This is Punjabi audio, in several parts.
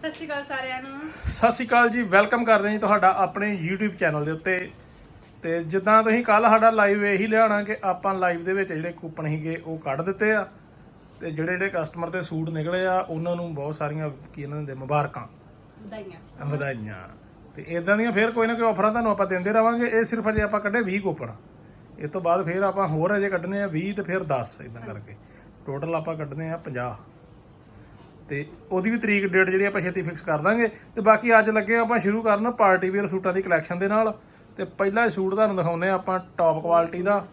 ਸਤਿ ਸ਼੍ਰੀ ਅਕਾਲ ਸਾਰਿਆਂ ਨੂੰ। ਸਤਿ ਸ਼੍ਰੀ ਅਕਾਲ ਜੀ ਵੈਲਕਮ ਕਰਦੇ ਹਾਂ ਜੀ ਤੁਹਾਡਾ ਆਪਣੇ YouTube ਚੈਨਲ ਦੇ ਉੱਤੇ। ਤੇ ਜਿੱਦਾਂ ਤੁਸੀਂ ਕੱਲ ਸਾਡਾ ਲਾਈਵ ਇਹੀ ਲਿਆਣਾ ਕਿ ਆਪਾਂ ਲਾਈਵ ਦੇ ਵਿੱਚ ਜਿਹੜੇ ਕੂਪਨ ਸੀਗੇ ਉਹ ਕੱਢ ਦਿੱਤੇ ਆ। ਤੇ ਜਿਹੜੇ ਜਿਹੜੇ ਕਸਟਮਰ ਦੇ ਸੂਟ ਨਿਕਲੇ ਆ ਉਹਨਾਂ ਨੂੰ ਬਹੁਤ ਸਾਰੀਆਂ ਕੀ ਇਹਨਾਂ ਦੇ ਮੁਬਾਰਕਾਂ। ਵਧਾਈਆਂ। ਵਧਾਈਆਂ। ਤੇ ਇਦਾਂ ਦੀਆਂ ਫਿਰ ਕੋਈ ਨਾ ਕੋਈ ਆਫਰਾਂ ਤੁਹਾਨੂੰ ਆਪਾਂ ਦਿੰਦੇ ਰਵਾਂਗੇ। ਇਹ ਸਿਰਫ ਅਜੇ ਆਪਾਂ ਕੱਢੇ 20 ਕੂਪਨ ਇਹ ਤੋਂ ਬਾਅਦ ਫਿਰ ਆਪਾਂ ਹੋਰ ਅਜੇ ਕੱਢਨੇ ਆ 20 ਤੇ ਫਿਰ 10 ਇਦਾਂ ਕਰਕੇ। ਟੋਟਲ ਆਪਾਂ ਕੱਢਨੇ ਆ 50 ਤੇ ਉਹਦੀ ਵੀ ਤਰੀਕ ਡੇਟ ਜਿਹੜੀ ਆਪਾਂ ਛੇਤੀ ਫਿਕਸ ਕਰ ਦਾਂਗੇ। ਤੇ ਬਾਕੀ ਅੱਜ ਲੱਗੇ ਆਪਾਂ ਸ਼ੁਰੂ ਕਰਨ ਪਾਰਟੀ ਵੇਅਰ ਸੂਟਾਂ ਦੀ ਕਲੈਕਸ਼ਨ ਦੇ ਨਾਲ। ਤੇ ਪਹਿਲਾ ਸੂਟ ਤੁਹਾਨੂੰ ਦਿਖਾਉਨੇ ਆਪਾਂ ਟੌਪ ਕੁਆਲਿਟੀ ਦਾ।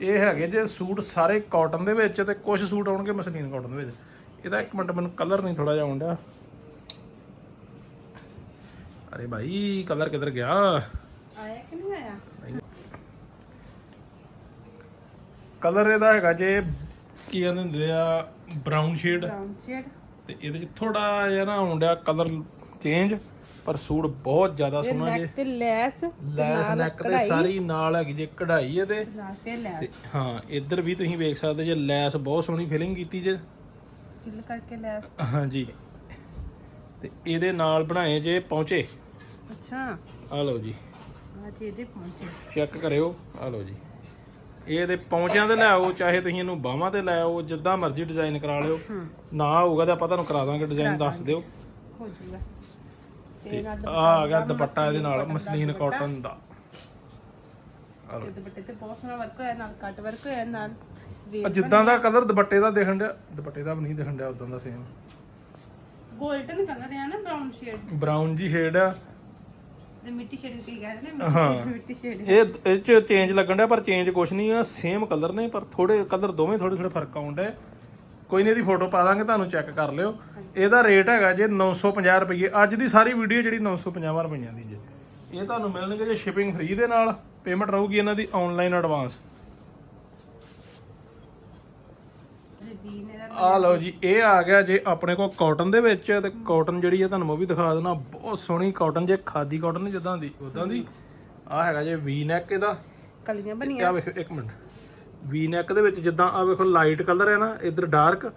ਇਹ ਹੈਗੇ ਜੇ ਸੂਟ ਸਾਰੇ ਕਾਟਨ ਦੇ ਵਿੱਚ ਤੇ ਕੁਝ ਸੂਟ ਆਉਣਗੇ ਮਸਲੀਨ ਕਾਟਨ ਦੇ ਵਿੱਚ। ਇਹਦਾ ਇੱਕ ਮਿੰਟ ਮੈਨੂੰ ਕਲਰ ਨਹੀਂ ਥੋੜਾ ਜਿਹਾ ਆਉਂਦਾ ਅਰੇ ਭਾਈ ਕਲਰ ਕਿੱਧਰ ਗਿਆ? ਆਇਆ ਕਿ ਨਹੀਂ ਆਇਆ? ਕਲਰ ਇਹਦਾ ਹੈਗਾ ਜੇ ਕੀ ਕਹਿੰਦੇ ਹੁੰਦੇ ਆ ਬਰਾਊਨ ਸ਼ੇਡ ਬ੍ਰਾਊਨ ਸ਼ੇਡ ਤੇ ਇਹਦੇ ਚ ਥੋੜਾ ਜਿਹਾ ਨਾ ਆਉਂਦਾ ਕਲਰ ਚੇਂਜ ਪਰ ਸੂਟ ਬਹੁਤ ਜ਼ਿਆਦਾ ਸੋਹਣਾ ਜੇ। ਨੈਕ ਤੇ ਲੈਸ ਲੈਸ ਨੈਕ ਤੇ ਸਾਰੀ ਨਾਲ ਹੈਗੀ ਜੇ ਕਢਾਈ ਇਹਦੇ। ਨਾਲ ਫੇਰ ਤੇ ਲੈਸ ਹਾਂ ਇੱਧਰ ਵੀ ਤੁਸੀਂ ਵੇਖ ਸਕਦੇ ਜੇ ਲੈਸ ਬਹੁਤ ਸੋਹਣੀ ਫਿਲਿੰਗ ਕੀਤੀ ਜੇ। ਫਿਲ ਕਰਕੇ ਲੈਸ। ਹਾਂਜੀ। ਤੇ ਇਹਦੇ ਨਾਲ ਬਣਾਏ ਜੇ ਪਹੁੰਚੇ ਅੱਛਾ। ਆ ਲਓ ਜੀ। ਆ ਜੀ ਇਹਦੇ ਪਹੁੰਚੇ ਚੈੱਕ ਕਰਿਓ। ਆ ਲਓ ਜੀ। ਇਹਦੇ ਪੌਂਚਿਆਂ ਤੇ ਲੈ ਆਓ ਚਾਹੇ ਤੁਸੀਂ ਇਹਨੂੰ ਬਾਹਾਂ ਤੇ ਲੈ ਆਓ ਜਿੱਦਾਂ ਮਰਜ਼ੀ ਡਿਜ਼ਾਈਨ ਕਰਾ ਲਿਓ। ਨਾ ਹੋਊਗਾ ਤਾਂ ਆਪਾਂ ਤੁਹਾਨੂੰ ਕਰਾ ਦਾਂਗੇ ਡਿਜ਼ਾਈਨ ਦੱਸ ਦਿਓ। ਹੋ ਜਾਊਗਾ ਤੇ ਆ ਆ ਗਿਆ ਦੁਪੱਟਾ ਇਹਦੇ ਨਾਲ ਮਸਲੀਨ ਕਾਟਨ ਦਾ। ਆ ਲਓ। ਤੇ ਦੁਪੱਟੇ ਤੇ ਬਹੁਤ ਸੋਹਣਾ ਵਰਕ ਹੋਇਆ ਨਾਲ ਕੱਟ ਵਰਕ ਹੋਇਆ ਨਾਲ। ਆ ਵੇਲ ਜਿੱਦਾਂ ਦਾ ਕਲਰ ਦੁਪੱਟੇ ਦਾ ਦੇਖਣ ਡਿਆ ਦੁਪੱਟੇ ਦਾ ਵੀ ਨਹੀਂ ਦੇਖਣ ਡਿਆ ਉਦਾਂ ਦਾ ਸੇਮ 골ਡਨ ਕਲਰ ਹੈ ਨਾ ਬ੍ਰਾਊਨ ਸ਼ੇਡ ਬਰਾਊਨ ਜੀ ਸ਼ੇਡ ਆ। ਮਿੱਟੀ ਸ਼ੇਡ ਕੀ ਕਹਿੰਦੇ ਨੇ ਹਾਂ। ਮਿੱਟੀ- ਮਿੱਟੀ ਸ਼ੇਡ ਇਹ ਇਹ ਚ ਚੇਂਜ ਲੱਗਣ ਡਿਆ ਪਰ ਚੇਂਜ ਕੁਛ ਨਹੀਂ ਆ ਸੇਮ ਕਲਰ ਨੇ ਪਰ ਥੋੜੇ ਕਲਰ ਦੋਵੇਂ ਥੋੜੇ ਥੋੜੇ ਫ਼ਰਕ ਆਉਂਦੇ ਕੋਈ ਨਹੀਂ ਇਹਦੀ ਫੋਟੋ ਪਾ ਦਾਂਗੇ ਤੁਹਾਨੂੰ ਚੈੱਕ ਕਰ ਲਿਓ। ਇਹਦਾ ਰੇਟ ਹੈਗਾ ਜੇ 950 ਰੁਪਏ ਅੱਜ ਦੀ ਸਾਰੀ ਵੀਡੀਓ ਜਿਹੜੀ 950 ਰੁਪਈਆਂ ਦੀ ਜੇ। ਇਹ ਤੁਹਾਨੂੰ ਮਿਲਣਗੇ ਜੇ ਸ਼ਿਪਿੰਗ ਫ੍ਰੀ ਦੇ ਨਾਲ ਪੇਮੈਂਟ ਰਹੂਗੀ ਇਹਨਾਂ ਦੀ ਆਨਲਾਈਨ ਐਡਵਾਂਸ ਵੀ ਨੇ ਦਾ ਆ ਲਓ ਜੀ ਇਹ ਆ ਗਿਆ ਜੇ ਆਪਣੇ ਕੋਲ ਕਾਟਨ ਦੇ ਵਿੱਚ ਤੇ ਕਾਟਨ ਜਿਹੜੀ ਹੈ ਤੁਹਾਨੂੰ ਮੈਂ ਵੀ ਦਿਖਾ ਦੇਣਾ ਬਹੁਤ ਸੋਹਣੀ ਕਾਟਨ ਜੇ ਖਾਦੀ ਕਾਟਨ ਨਹੀਂ ਜਿੱਦਾਂ ਦੀ ਉਦਾਂ ਦੀ। ਆ ਹੈਗਾ ਜੇ ਵੀ ਨੈਕ ਇਹਦਾ। ਕਲੀਆਂ ਬਣੀਆਂ। ਆ ਵੇਖੋ ਇੱਕ ਮਿੰਟ। ਵੀ ਨੈਕ ਦੇ ਵਿੱਚ ਜਿੱਦਾਂ ਆ ਵੇਖੋ ਲਾਈਟ ਕਲਰ ਹੈ ਨਾ ਇਧਰ ਡਾਰਕ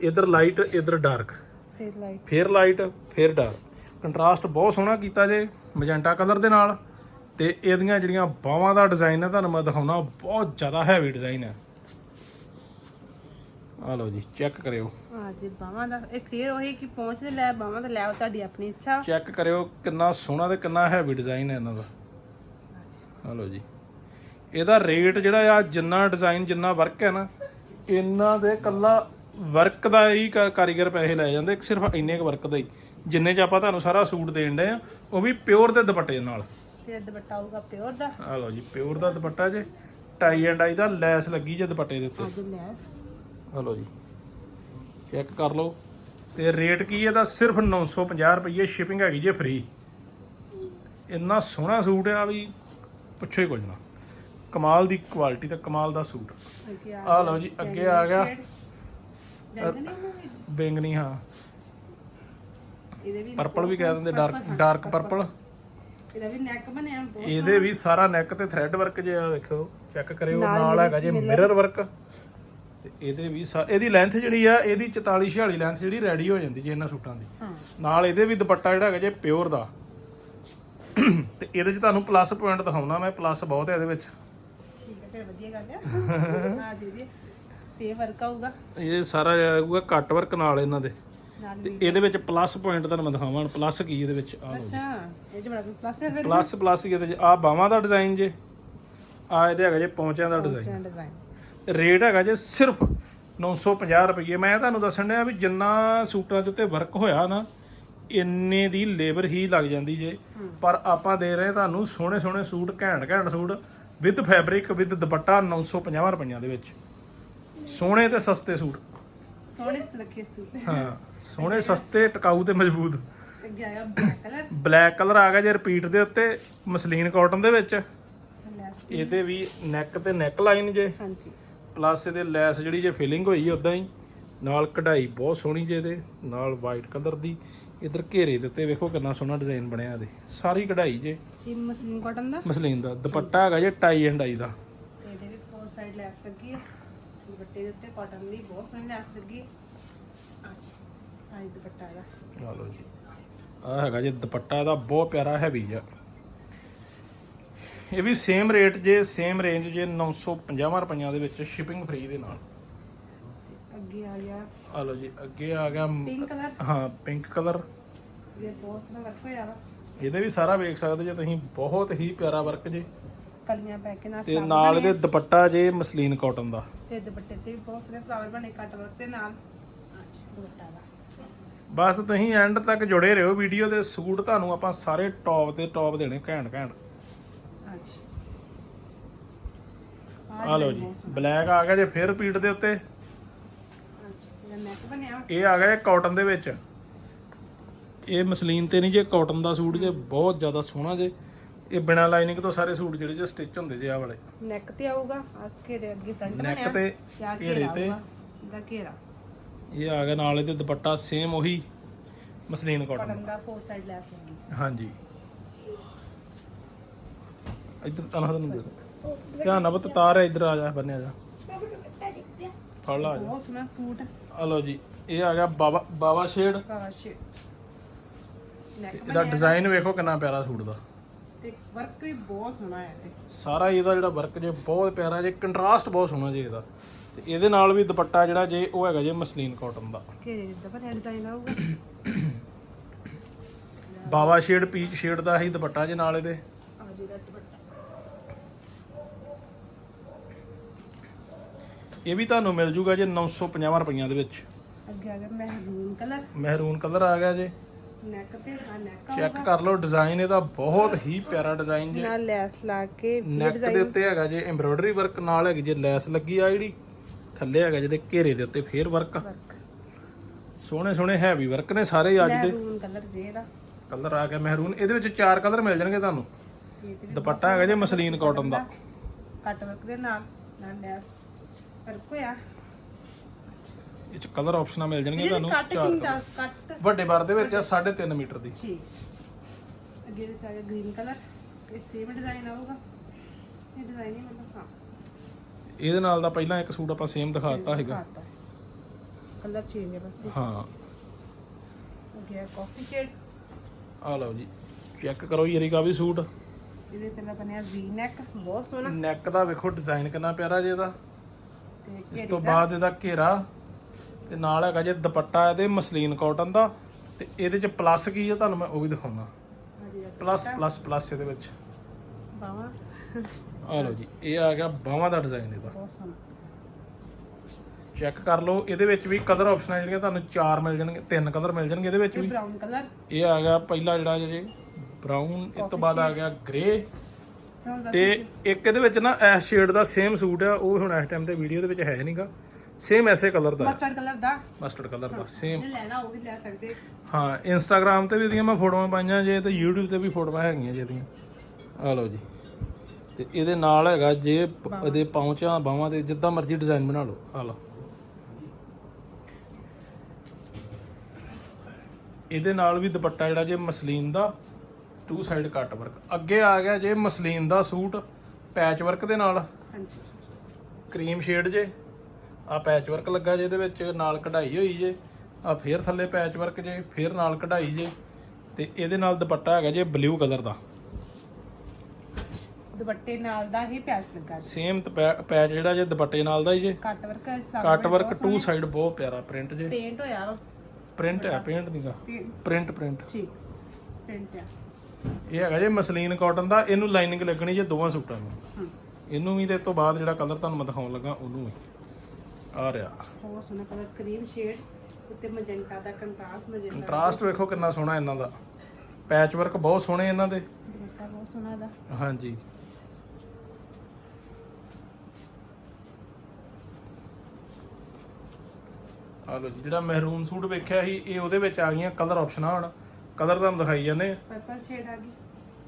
ਇਧਰ ਲਾਈਟ ਇਧਰ ਡਾਰਕ ਫੇਰ ਲਾਈਟ ਫੇਰ ਲਾਈਟ ਫੇਰ ਡਾਰਕ ਕੰਟਰਾਸਟ ਬਹੁਤ ਸੋਹਣਾ ਕੀਤਾ ਜੇ ਮੈਜੈਂਟਾ ਕਲਰ ਦੇ ਨਾਲ। ਤੇ ਇਹਦੀਆਂ ਜਿਹੜੀਆਂ ਬਾਹਾਂ ਦਾ ਡਿਜ਼ਾਈਨ ਹੈ ਤੁਹਾਨੂੰ ਮੈਂ ਦਿਖਾਉਣਾ ਬਹੁਤ ਜ਼ਿਆਦਾ ਹੈਵੀ ਡਿਜ਼ਾਈਨ ਹੈ। ਆ ਲਓ ਜੀ ਚੈੱਕ ਕਰਿਓ। ਆ ਜੀ ਬਾਹਾਂ ਦਾ ਇਹ ਫੇਰ ਉਹੀ ਕਿ ਪਹੁੰਚਦੇ ਲੈ ਬਾਹਾਂ ਦਾ ਲੈ ਉਹ ਤੁਹਾਡੀ ਆਪਣੀ ਇੱਛਾ। ਚੈੱਕ ਕਰਿਓ ਕਿੰਨਾ ਸੋਹਣਾ ਤੇ ਕਿੰਨਾ ਹੈਵੀ ਡਿਜ਼ਾਈਨ ਹੈ ਇਹਨਾਂ ਦਾ। ਆ ਲਓ ਜੀ। ਇਹਦਾ ਰੇਟ ਜਿਹੜਾ ਆ ਜਿੰਨਾ ਡਿਜ਼ਾਈਨ ਜਿੰਨਾ ਵਰਕ ਹੈ ਨਾ ਇਹਨਾਂ ਦੇ ਕੱਲਾ ਵਰਕ ਦਾ ਹੀ ਕਾਰੀਗਰ ਪੈਸੇ ਲੈ ਜਾਂਦੇ ਸਿਰਫ ਇੰਨੇ ਕੁ ਵਰਕ ਦਾ ਹੀ। ਜਿੰਨੇ ਚ ਆਪਾਂ ਤੁਹਾਨੂੰ ਸਾਰਾ ਸੂਟ ਦੇਣ ਦੇ ਆ ਉਹ ਵੀ ਪਿਓਰ ਦੇ ਦੁਪੱਟੇ ਨਾਲ। ਫਿਰ ਦੁਪੱਟਾ ਆਊਗਾ ਪਿਓਰ ਦਾ। ਆ ਲਓ ਜੀ ਪਿਓਰ ਦਾ ਦੁਪੱਟਾ ਜੇ ਟਾਈ ਐਂਡ ਆਈ ਦਾ ਲੈਸ ਲੱਗੀ ਜੇ ਦੁਪੱਟੇ ਦੇ ਉੱਤੇ। ਅੱਜ ਲੈਸ। ਲਓ ਜੀ। ਚੈੱਕ ਕਰ ਲਓ। ਤੇ ਰੇਟ ਕੀ ਹੈ? ਇਹਦਾ ਸਿਰਫ 950 ਰੁਪਏ ਸ਼ਿਪਿੰਗ ਹੈਗੀ ਜੇ ਫ੍ਰੀ ਇੰਨਾ ਸੋਹਣਾ ਸੂਟ ਆ ਵੀ ਪੁੱਛੋ ਹੀ ਕੁਝ ਨਾ। ਕਮਾਲ ਦੀ ਕੁਆਲਿਟੀ ਤੇ ਕਮਾਲ ਦਾ ਸੂਟ। ਆ ਲਓ ਜੀ ਅੱਗੇ ਆ ਗਿਆ। ਬੈਂਗਣੀ ਹਾਂ। ਇਹਦੇ ਵੀ ਪਰਪਲ ਵੀ ਕਹਿ ਦਿੰਦੇ ਡਾਰਕ ਡਾਰਕ ਪਰਪਲ ਇਹਦਾ ਵੀ ਨੈਕ ਬਣਿਆ ਬਹੁਤ ਇਹਦੇ ਵੀ ਸਾਰਾ ਨੈਕ ਤੇ ਥ੍ਰੈਡ ਵਰਕ ਜੇ ਆ ਦੇਖੋ। ਚੈੱਕ ਕਰਿਓ ਨਾਲ ਹੈਗਾ ਜੇ ਮਿਰਰ ਵਰਕ ਤੇ ਇਹਦੇ ਵੀ ਸਾ- ਇਹਦੀ ਲੈਂਥ ਜਿਹੜੀ ਆ ਇਹਦੀ 44 46 ਲੈਂਥ ਜਿਹੜੀ ਰੈਡੀ ਹੋ ਜਾਂਦੀ ਜੇ ਇਹਨਾਂ ਸੂਟਾਂ ਦੀ। ਹਾਂ। ਨਾਲ ਇਹਦੇ ਵੀ ਦੁਪੱਟਾ ਜਿਹੜਾ ਹੈਗਾ ਜੇ ਪਿਓਰ ਦਾ। ਤੇ ਇਹਦੇ 'ਚ ਤੁਹਾਨੂੰ ਪਲੱਸ ਪੁਆਇੰਟ ਦਿਖਾਉਣਾ ਮੈਂ ਪਲੱਸ ਬਹੁਤ ਹੈ ਇਹਦੇ ਵਿੱਚ। ਠੀਕ ਹੈ ਫਿਰ ਵਧੀਆ ਗੱਲ ਹੈ ਆ ਦੇ ਦੇ। ਸੇਮ ਵਰਕ ਆਊਗਾ। ਇਹ ਸਾਰਾ ਆਊਗਾ ਕੱਟ ਵਰਕ ਨਾਲ ਇਹਨਾਂ ਦੇ। ਨਾਲ ਤੇ ਇਹਦੇ ਵਿੱਚ ਪਲੱਸ ਪੁਆਇੰਟ ਤੁਹਾਨੂੰ ਮੈਂ ਦਿਖਾਵਾਂ ਪਲੱਸ ਕੀ ਇਹਦੇ ਵਿੱਚ ਆ ਲਓ ਅੱਛਾ ਇਹ ਚ ਬੜਾ ਪਲੱਸ ਹੈ ਫਿਰ। ਪਲੱਸ ਪਲੱਸ ਇਹਦੇ ਵਿੱਚ ਆ ਬਾਹਾਂ ਦਾ ਡਿਜ਼ਾਈਨ ਜੇ। ਆ ਇਹਦੇ ਹੈਗਾ ਜੇ ਪੌਂਚਿਆਂ ਦਾ ਡਿਜ਼ਾਈਨ ਡਿਜ਼ਾਈਨ ਰੇਟ ਹੈਗਾ ਜੇ ਸਿਰਫ 950 ਰੁਪਏ ਮੈਂ ਤੁਹਾਨੂੰ ਦੱਸਣ ਡਿਆ ਵੀ ਜਿੰਨਾ ਸੂਟਾਂ ਦੇ ਉੱਤੇ ਵਰਕ ਹੋਇਆ ਨਾ ਇੰਨੇ ਦੀ ਲੇਬਰ ਹੀ ਲੱਗ ਜਾਂਦੀ ਜੇ। ਪਰ ਆਪਾਂ ਦੇ ਰਹੇ ਤੁਹਾਨੂੰ ਸੋਹਣੇ ਸੋਹਣੇ ਸੂਟ ਘੈਂਟ ਘੈਂਟ suit with fabric with dupatta 950 ਰੁਪਈਆਂ ਦੇ ਵਿੱਚ। ਸੋਹਣੇ ਤੇ ਸਸਤੇ ਸੂਟ। ਸੋਹਣੇ ਸੁਰੱਖੇ ਸੂਟ। ਹਾਂ ਸੋਹਣੇ ਸਸਤੇ ਟਿਕਾਊ ਤੇ ਮਜ਼ਬੂਤ। ਅੱਗੇ ਆਇਆ ਬਲੈਕ ਕਲਰ ਬਲੈਕ ਕਲਰ ਆ ਗਿਆ ਜੇ ਰਿਪੀਟ ਦੇ ਉੱਤੇ ਮਸਲੀਨ ਕਾਟਨ ਦੇ ਵਿੱਚ। ਇਹਦੇ ਵੀ ਨੈਕ ਤੇ ਨੈਕ ਲਾਈਨ ਜੇ। ਹਾਂਜੀ। ਪਲੱਸ ਇਹਦੇ ਲੈਸ ਜਿਹੜੀ ਜੇ ਫਿਲਿੰਗ ਹੋਈ ਉਦਾਂ ਹੀ ਨਾਲ ਕਢਾਈ ਬਹੁਤ ਸੋਹਣੀ ਜੇ ਇਹਦੇ ਨਾਲ ਵਾਈਟ ਕਲਰ ਦੀ ਇਧਰ ਘੇਰੇ ਦੇ ਉੱਤੇ ਵੇਖੋ ਕਿੰਨਾ ਸੋਹਣਾ ਡਿਜ਼ਾਈਨ ਬਣਿਆ ਇਹਦੇ। ਸਾਰੀ ਕਢਾਈ ਜੇ। ਇਹ ਮਸਲੀਨ ਕਾਟਨ ਦਾ? ਮਸਲੀਨ ਦਾ ਦੁਪੱਟਾ ਹੈਗਾ ਜੇ ਟਾਈ ਐਂਡ ਆਈ ਦਾ। ਇਹਦੇ ਵੀ ਫੋਰ ਸਾਈਡ ਲੈਸ ਲੱਗੀ ਹੈ ਦੁਪੱਟੇ ਦੇ ਉੱਤੇ ਕਾਟਨ ਦੀ ਬਹੁਤ ਸੋਹਣੀ ਲੈਸ ਲੱਗੀ ਆਹ ਦੁਪੱਟਾ ਇਹਦਾ। ਲਓ ਜੀ। ਆ ਹੈਗਾ ਜੀ ਦੁਪੱਟਾ ਇਹਦਾ ਬਹੁਤ ਪਿਆਰਾ ਹੈਵੀ ਆ ਇਹ ਵੀ ਸੇਮ ਰੇਟ ਜੇ ਸੇਮ ਰੇਂਜ ਜੇ 950 ਰੁਪਈਆਂ ਦੇ ਵਿੱਚ ਸ਼ਿਪਿੰਗ ਫ੍ਰੀ ਦੇ ਨਾਲ। ਅੱਗੇ ਆ ਗਿਆ। ਆ ਲਓ ਜੀ ਅੱਗੇ ਆ ਗਿਆ ਪਿੰਕ ਕਲਰ ਹਾਂ ਪਿੰਕ ਕਲਰ ਇਹ ਬਹੁਤ ਸੋਹਣਾ ਵਰਕ ਹੋਇਆ ਵਾ। ਇਹਦੇ ਵੀ ਸਾਰਾ ਵੇਖ ਸਕਦੇ ਜੇ ਤੁਸੀਂ ਬਹੁਤ ਹੀ ਪਿਆਰਾ ਵਰਕ ਜੇ। ਕਲੀਆਂ ਪੈ ਕੇ ਨਾਲ ਤੇ ਨਾਲ ਇਹਦੇ ਦੁਪੱਟਾ ਜੇ ਮਸਲੀਨ ਕਾਟਨ ਦਾ। ਤੇ ਦੁਪੱਟੇ ਤੇ ਵੀ ਬਹੁਤ ਸੋਹਣੇ ਫਲਾਵਰ ਬਣੇ ਕੱਟ ਵਰਕ ਦੇ ਨਾਲ। ਅੱਛਾ ਦੁਪੱਟਾ ਦਾ। ਬਸ ਤੁਸੀਂ ਐਂਡ ਤੱਕ ਜੁੜੇ ਰਹੋ ਵੀਡੀਓ ਦੇ ਸੂਟ ਤੁਹਾਨੂੰ ਆਪਾਂ ਸਾਰੇ ਟੌਪ ਤੇ ਟੌਪ ਦੇਣੇ ਘੈਂਟ ਘੈਂਟ ਅੱਛਾ ਆ ਲਓ ਜੀ ਬਲੈਕ ਆ ਗਿਆ ਜੇ ਫਿਰ ਪੀਟ ਦੇ ਉੱਤੇ। ਨੈਕ ਇਹ ਆ ਗਿਆ ਕਾਟਨ ਦੇ ਵਿੱਚ। ਇਹ ਮਸਲੀਨ ਤੇ ਨਹੀਂ ਜੇ ਕਾਟਨ ਦਾ ਸੂਟ ਜੇ ਬਹੁਤ ਜ਼ਿਆਦਾ ਸੋਹਣਾ ਜੇ। ਇਹ ਬਿਨਾ ਲਾਈਨਿੰਗ ਤੋਂ ਸਾਰੇ ਸੂਟ ਜਿਹੜੇ ਜੇ ਸਟਿਚ ਹੁੰਦੇ ਜੇ ਆ ਵਾਲੇ। ਨੈਕ ਤੇ ਆਊਗਾ ਆ ਘੇਰੇ ਅੱਗੇ ਫਰੰਟ ਬਣਿਆ। ਤੇ ਆ ਘੇਰੇ ਤੇ। ਇਹਦਾ ਘੇਰਾ। ਇਹ ਆ ਗਿਆ ਨਾਲ ਇਹਦੇ ਦੁਪੱਟਾ ਸੇਮ ਉਹੀ ਮਸਲੀਨ ਕਾਟਨ ਦਾ ਫੋਰ ਸਾਈਡ ਲੈਸ ਹਾਂਜੀ। ਇੱਧਰ ਤਨਹਾ ਨੂੰ ਦੇ ਦੇ ਧਿਆਨ ਨਾਲ ਬਤ ਤਾਰ ਹੈ ਇੱਧਰ ਆ ਜਾ ਬੰਨਿਆ ਜਾ। ਫੜ ਲਾ ਆ ਜਾ। ਬਹੁਤ ਸੋਹਣਾ ਸੂਟ। ਆ ਲਓ ਜੀ ਇਹ ਆ ਗਿਆ ਬਾਬਾ ਬਾਬਾ ਸ਼ੇਡ। ਕਾਸ਼ ਇਹਦਾ ਡਿਜ਼ਾਈਨ ਵੇਖੋ ਕਿੰਨਾ ਪਿਆਰਾ ਸੂਟ ਦਾ। ਤੇ ਵਰਕ ਵੀ ਬਹੁਤ ਸੋਹਣਾ ਹੈ ਤੇ ਸਾਰਾ ਇਹਦਾ ਜਿਹੜਾ ਵਰਕ ਜੇ ਬਹੁਤ ਪਿਆਰਾ ਜੇ ਕੰਟਰਾਸਟ ਬਹੁਤ ਸੋਹਣਾ ਜੇ ਇਹਦਾ। ਤੇ ਇਹਦੇ ਨਾਲ ਵੀ ਦੁਪੱਟਾ ਜਿਹੜਾ ਜੇ ਉਹ ਹੈਗਾ ਜੇ ਮਸਲੀਨ ਕਾਟਨ ਦਾ। ਘੇਰੇ ਜਿੱਦਾਂ ਬਣਿਆ ਡਿਜ਼ਾਈਨ ਆਊਗਾ। ਬਾਬਾ ਸ਼ੇਡ ਪੀਚ ਸ਼ੇਡ ਦਾ ਹੀ ਦੁਪੱਟਾ ਜੇ ਨਾਲ ਇਹਦੇ। ਆ ਜਿਹੜਾ ਦੁਪੱਟਾ ਇਹ ਵੀ ਤੁਹਾਨੂੰ ਮਿਲ ਜੂਗਾ ਜੇ 950 ਰੁਪਈਆਂ ਦੇ ਵਿੱਚ। ਅੱਗੇ ਆ ਗਿਆ ਮਹਿਰੂਨ ਕਲਰ। ਮਹਿਰੂਨ ਕਲਰ ਆ ਗਿਆ ਜੇ। ਨੈਕ ਤੇ ਆ ਨੈਕ ਚੈੱਕ ਕਰ ਲਓ ਡਿਜ਼ਾਈਨ ਇਹਦਾ ਬਹੁਤ ਹੀ ਪਿਆਰਾ ਡਿਜ਼ਾਈਨ ਜੇ। ਨਾਲ ਲੈਸ ਲਾ ਕੇ ਨੈਕ ਦੇ ਉੱਤੇ ਹੈਗਾ ਜੇ ਐਮਬ੍ਰੋਇਡਰੀ ਵਰਕ ਨਾਲ ਹੈਗੀ ਜੇ ਲੈਸ ਲੱਗੀ ਆ ਜਿਹੜੀ। ਥੱਲੇ ਹੈਗਾ ਜਿਹਦੇ ਘੇਰੇ ਦੇ ਉੱਤੇ ਫੇਰ ਵਰਕ ਸੋਹਣੇ ਸੋਹਣੇ ਹੈਵੀ ਵਰਕ ਨੇ ਸਾਰੇ ਅੱਜ ਦੇ। ਮਹਿਰੂਨ ਕਲਰ ਜੇ ਦਾ ਕਲਰ ਆ ਗਿਆ ਮਹਿਰੂਨ। ਇਹਦੇ ਵਿੱਚ ਚਾਰ ਕਲਰ ਮਿਲ ਜਾਣਗੇ ਤੁਹਾਨੂੰ। ਦੁਪੱਟਾ ਹੈਗਾ ਜੇ ਮਸਲੀਨ ਕਾਟਨ ਦਾ। ਕੱਟ ਵਰਕ ਦੇ ਨਾਲ ਨਾਲ ਲੈਸ। ਵਰਕ ਹੋਇਆ। ਇਹ ਚ ਕਲਰ ਆਪਸ਼ਨਾਂ ਮਿਲ ਜਾਣਗੀਆਂ ਤੁਹਾਨੂੰ ਕੱਟ ਕਿੰਨਾ ਕੱਟ ਵੱਡੇ ਬਾਰ ਦੇ ਵਿੱਚ ਆ 3.5 ਮੀਟਰ ਦੀ। ਠੀਕ। ਅੱਗੇ ਦੇ ਚਾਹੀਏ ਗ੍ਰੀਨ ਕਲਰ ਇਹ ਸੇਮ ਡਿਜ਼ਾਈਨ ਆਊਗਾ। ਇਹ ਡਿਜ਼ਾਈਨ ਹੀ ਮਤਲਬ ਹਾਂ। ਇਹਦੇ ਨਾਲ ਦਾ ਪਹਿਲਾਂ ਇੱਕ ਸੂਟ ਆਪਾਂ ਸੇਮ ਦਿਖਾਤਾ ਹੈਗਾ। ਕਲਰ ਚੇਂਜ ਹੈ ਬਸ ਹਾਂ। ਅੱਗੇ ਕਾਫੀ ਸ਼ੇਡ ਆ ਲਓ ਜੀ। ਚੈੱਕ ਕਰੋ ਯਰੀਕਾ ਵੀ ਸੂਟ। ਇਹਦੇ ਪਹਿਲਾਂ ਬਣਿਆ ਵੀ ਨੈਕ ਬਹੁਤ ਸੋਹਣਾ। ਨੈਕ ਦਾ ਵੇਖੋ ਡਿਜ਼ਾਈਨ ਕਿੰਨਾ ਪਿਆਰਾ ਜੇ ਇਹਦਾ। ਤੇ ਇਸ ਤੋਂ ਬਾਅਦ ਇਹਦਾ ਘੇਰਾ ਤੇ ਨਾਲ ਹੈਗਾ ਜੇ ਦੁਪੱਟਾ ਇਹਦੇ ਮਸਲੀਨ ਕਾਟਨ ਦਾ ਤੇ ਇਹਦੇ ਚ ਪਲੱਸ ਕੀ ਹੈ ਤੁਹਾਨੂੰ ਮੈਂ ਉਹ ਵੀ ਦਿਖਾਉਣਾ। ਪਲੱਸ ਪਲੱਸ ਪਲੱਸ ਇਹਦੇ ਵਿੱਚ। ਬਾਵਾ ਆ ਲਓ ਜੀ ਇਹ ਆ ਗਿਆ ਬਾਹਾਂ ਦਾ ਡਿਜ਼ਾਈਨ ਇਹਦਾ। ਚੈੱਕ ਕਰ ਲਓ ਇਹਦੇ ਵਿੱਚ ਵੀ ਕਲਰ ਆਪਸ਼ਨਾਂ ਜਿਹੜੀਆਂ ਤੁਹਾਨੂੰ ਚਾਰ ਮਿਲ ਜਾਣਗੇ ਤਿੰਨ ਕਲਰ ਮਿਲ ਜਾਣਗੇ ਇਹਦੇ ਵਿੱਚ ਵੀ। ਬ੍ਰਾਊਨ ਕਲਰ ਇਹ ਆ ਗਿਆ ਪਹਿਲਾ ਜਿਹੜਾ ਜੇ ਬਰਾਊਨ ਇਸ ਤੋਂ ਬਾਅਦ ਆ ਗਿਆ ਗ੍ਰੇ ਤੇ ਇੱਕ ਇਹਦੇ ਵਿੱਚ ਨਾ ਐਸ ਸ਼ੇਡ ਦਾ ਸੇਮ ਸੂਟ ਆ ਉਹ ਹੁਣ ਇਸ ਟਾਈਮ ਤੇ ਵੀਡੀਓ ਦੇ ਵਿੱਚ ਹੈ ਨਹੀਂਗਾ ਸੇਮ ਐਸੇ ਕਲਰ ਦਾ ਮਸਟਰਡ ਕਲਰ ਦਾ? ਮਸਟਰਡ ਕਲਰ ਦਾ ਸੇਮ ਜੇ ਲੈਣਾ ਉਹ ਵੀ ਲੈ ਸਕਦੇ। ਹਾਂ ਇੰਸਟਾਗ੍ਰam ਤੇ ਵੀ ਇਹਦੀਆਂ ਮੈਂ ਫੋਟੋਆਂ ਪਾਈਆਂ ਜੇ ਤੇ YouTube ਤੇ ਵੀ ਫੋਟੋਆਂ ਹੈਗੀਆਂ ਜੇ ਇਹਦੀਆਂ। ਆ ਲਓ ਜੀ। ਤੇ ਇਹਦੇ ਨਾਲ ਹੈਗਾ ਜੇ ਇਹਦੇ ਪੌਂਚਾਂ ਬਾਹਾਂ ਤੇ ਜਿੱਦਾਂ ਮਰਜ਼ੀ ਡਿਜ਼ਾਈਨ ਬਣਾ ਲਓ। ਆ ਲਓ। ਇਹਦੇ ਨਾਲ ਵੀ ਦੁਪੱਟਾ ਜਿਹੜਾ ਜੇ ਮਸਲੀਨ ਦਾ ਟੂ ਸਾਈਡ ਕੱਟ ਵਰਕ। ਅੱਗੇ ਆ ਗਿਆ ਜੇ ਮਸਲੀਨ ਦਾ ਸੂਟ ਪੈਚ ਵਰਕ ਦੇ ਨਾਲ। ਹਾਂਜੀ। ਕਰੀਮ ਸ਼ੇਡ ਜੇ। ਆ ਪੈਚ ਵਰਕ ਲੱਗਾ ਜੇ ਇਹਦੇ ਵਿੱਚ ਨਾਲ ਕਢਾਈ ਹੋਈ ਜੇ। ਆ ਫੇਰ ਥੱਲੇ ਪੈਚ ਵਰਕ ਜੇ ਫੇਰ ਨਾਲ ਕਢਾਈ ਜੇ। ਤੇ ਇਹਦੇ ਨਾਲ ਦੁਪੱਟਾ ਹੈਗਾ ਜੇ ਬਲੂ ਕਲਰ ਦਾ। ਦੁਪੱਟੇ ਨਾਲ ਦਾ ਹੀ ਪੈਚ ਲੱਗਾ ਜੀ। ਸੇਮ ਪੈਚ ਜਿਹੜਾ ਜੇ ਦੁਪੱਟੇ ਨਾਲ ਦਾ ਹੀ ਜੇ। Cut work cut work two side ਬਹੁਤ ਪਿਆਰਾ ਪ੍ਰਿੰਟ ਜੇ। ਪੇਂਟ ਹੋਇਆ ਵਾ। ਪ੍ਰਿੰਟ ਹੈ ਪੇਂਟ ਨਹੀਂਗਾ ਪ੍ਰਿੰਟ ਪ੍ਰਿੰਟ ਠੀਕ। ਪ੍ਰਿੰਟ ਆ। ਇਹ ਹੈਗਾ ਜੇ ਮਸਲੀਨ ਕਾਟਨ ਦਾ ਇਹਨੂੰ ਲਾਈਨਿੰਗ ਲੱਗਣੀ ਜੇ ਦੋਵਾਂ ਸੂਟਾਂ ਨੂੰ। ਇਹਨੂੰ ਵੀ ਤੇ ਤੋਂ ਬਾਅਦ ਜਿਹੜਾ ਕਲਰ ਤੁਹਾਨੂੰ ਮੈਂ ਦਿਖਾਉਣ ਲੱਗਾ ਉਹਨੂੰ ਵੀ। ਆ ਰਿਹਾ। ਬਹੁਤ ਸੋਹਣਾ ਕਲਰ ਕਰੀਮ ਸ਼ੇਡ ਉੱਤੇ ਮੈਜੈਂਟਾ ਦਾ ਕੰਟਰਾਸਟ ਮੈਜੈਂਟਾ ਕੰਟਰਾਸਟ ਵੇਖੋ ਕਿੰਨਾ ਸੋਹਣਾ ਇਹਨਾਂ ਦਾ। ਪੈਚ ਵਰਕ ਬਹੁਤ ਸੋਹਣੇ ਇਹਨਾਂ ਦੇ। ਦੁਪੱਟਾ ਬਹੁਤ ਸੋਹਣਾ ਦਾ ਹਾਂਜੀ। ਆ ਲੋ ਜਿਹੜਾ ਮਹਿਰੂਨ ਸੂਟ ਵੇਖਿਆ ਸੀ ਇਹ ਉਹਦੇ ਵਿੱਚ ਆ ਗਈਆਂ ਕਲਰ ਆਪਸ਼ਨਾਂ ਹੁਣ। ਕਲਰ ਤੁਹਾਨੂੰ ਦਿਖਾਈ ਜਾਂਦੇ। ਪਰਪਲ ਸ਼ੇਡ ਆ ਗਈ।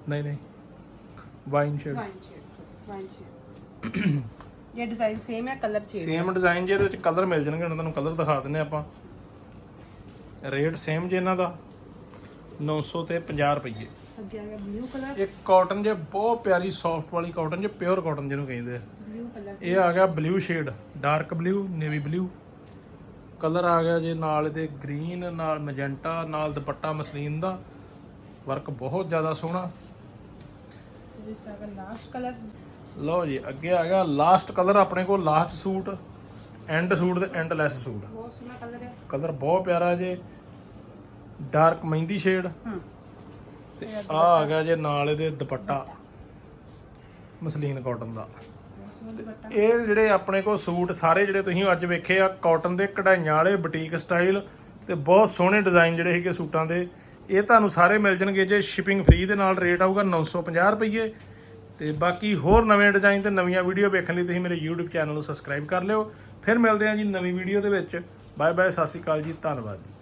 ਨਹੀਂ ਨਹੀਂ। Wine shade wine shade wine shade ਇਹ ਡਿਜ਼ਾਈਨ ਸੇਮ ਹੈ ਕਲਰ ਚੇਂਜ ਸੇਮ ਡਿਜ਼ਾਈਨ ਜੇ ਇਹਦੇ ਵਿੱਚ ਕਲਰ ਮਿਲ ਜਾਣਗੇ ਹੁਣ ਤੁਹਾਨੂੰ ਕਲਰ ਦਿਖਾ ਦਿੰਨੇ ਆਪਾਂ। ਰੇਟ ਸੇਮ ਜੇ ਇਹਨਾਂ ਦਾ 900 ਤੇ 50 ਰੁਪਏ ਅੱਗੇ ਆ ਗਿਆ ਬਲੂ ਕਲਰ ਇਹ ਕਾਟਨ ਜੇ ਬਹੁਤ ਪਿਆਰੀ ਸੌਫਟ ਵਾਲੀ ਕਾਟਨ ਜੇ ਪਿਓਰ ਕਾਟਨ ਜਿਹਨੂੰ ਕਹਿੰਦੇ ਆ। ਬਲੂ ਕਲਰ ਇਹ ਆ ਗਿਆ blue shade dark blue navy blue colour ਆ ਗਿਆ ਜੇ ਨਾਲ ਇਹਦੇ ਗ੍ਰੀਨ ਨਾਲ ਮੈਜੈਂਟਾ ਨਾਲ ਦੁਪੱਟਾ ਮਸਲੀਨ ਦਾ। ਵਰਕ ਬਹੁਤ ਜ਼ਿਆਦਾ ਸੋਹਣਾ। ਲਾਸਟ ਕਲਰ ਲਓ ਜੀ ਅੱਗੇ ਆ ਗਿਆ ਲਾਸਟ ਕਲਰ ਆਪਣੇ ਕੋਲ ਲਾਸਟ ਸੂਟ ਐਂਡ ਸੂਟ ਤੇ ਐਂਡ ਲੈਸ ਸੂਟ। ਬਹੁਤ ਸੋਹਣਾ ਕਲਰ ਹੈ। ਕਲਰ ਬਹੁਤ ਪਿਆਰਾ ਜੇ ਡਾਰਕ ਮਹਿੰਦੀ ਸ਼ੇਡ ਹੂੰ ਤੇ ਆ ਆ ਗਿਆ ਜੇ ਨਾਲ ਇਹਦੇ ਦੁਪੱਟਾ ਮਸਲੀਨ ਕਾਟਨ ਦਾ। ਇਹ ਜਿਹੜੇ ਆਪਣੇ ਕੋਲ ਸੂਟ ਸਾਰੇ ਜਿਹੜੇ ਤੁਸੀਂ ਅੱਜ ਵੇਖੇ ਆ ਕਾਟਨ ਦੇ ਕਢਾਈਆਂ ਵਾਲੇ ਬੁਟੀਕ ਸਟਾਈਲ ਤੇ ਬਹੁਤ ਸੋਹਣੇ ਡਿਜ਼ਾਈਨ ਜਿਹੜੇ ਸੀਗੇ ਸੂਟਾਂ ਦੇ। ਇਹ ਤੁਹਾਨੂੰ ਸਾਰੇ ਮਿਲ ਜਾਣਗੇ ਜੇ ਸ਼ਿਪਿੰਗ ਫ੍ਰੀ ਦੇ ਨਾਲ ਰੇਟ ਆਊਗਾ 950 ਰੁਪਏ ਤੇ ਬਾਕੀ ਹੋਰ ਨਵੇਂ ਡਿਜ਼ਾਈਨ ਤੇ ਨਵੀਆਂ ਵੀਡੀਓ ਵੇਖਣ ਲਈ ਤੁਸੀਂ ਮੇਰੇ YouTube ਚੈਨਲ ਨੂੰ ਸਬਸਕ੍ਰਾਈਬ ਕਰ ਲਿਓ। ਫਿਰ ਮਿਲਦੇ ਹਾਂ ਜੀ ਨਵੀਂ ਵੀਡੀਓ ਦੇ ਵਿੱਚ। ਬਾਏ ਬਾਏ ਸਤਿ ਸ਼੍ਰੀ ਅਕਾਲ ਜੀ, ਧੰਨਵਾਦ ਜੀ।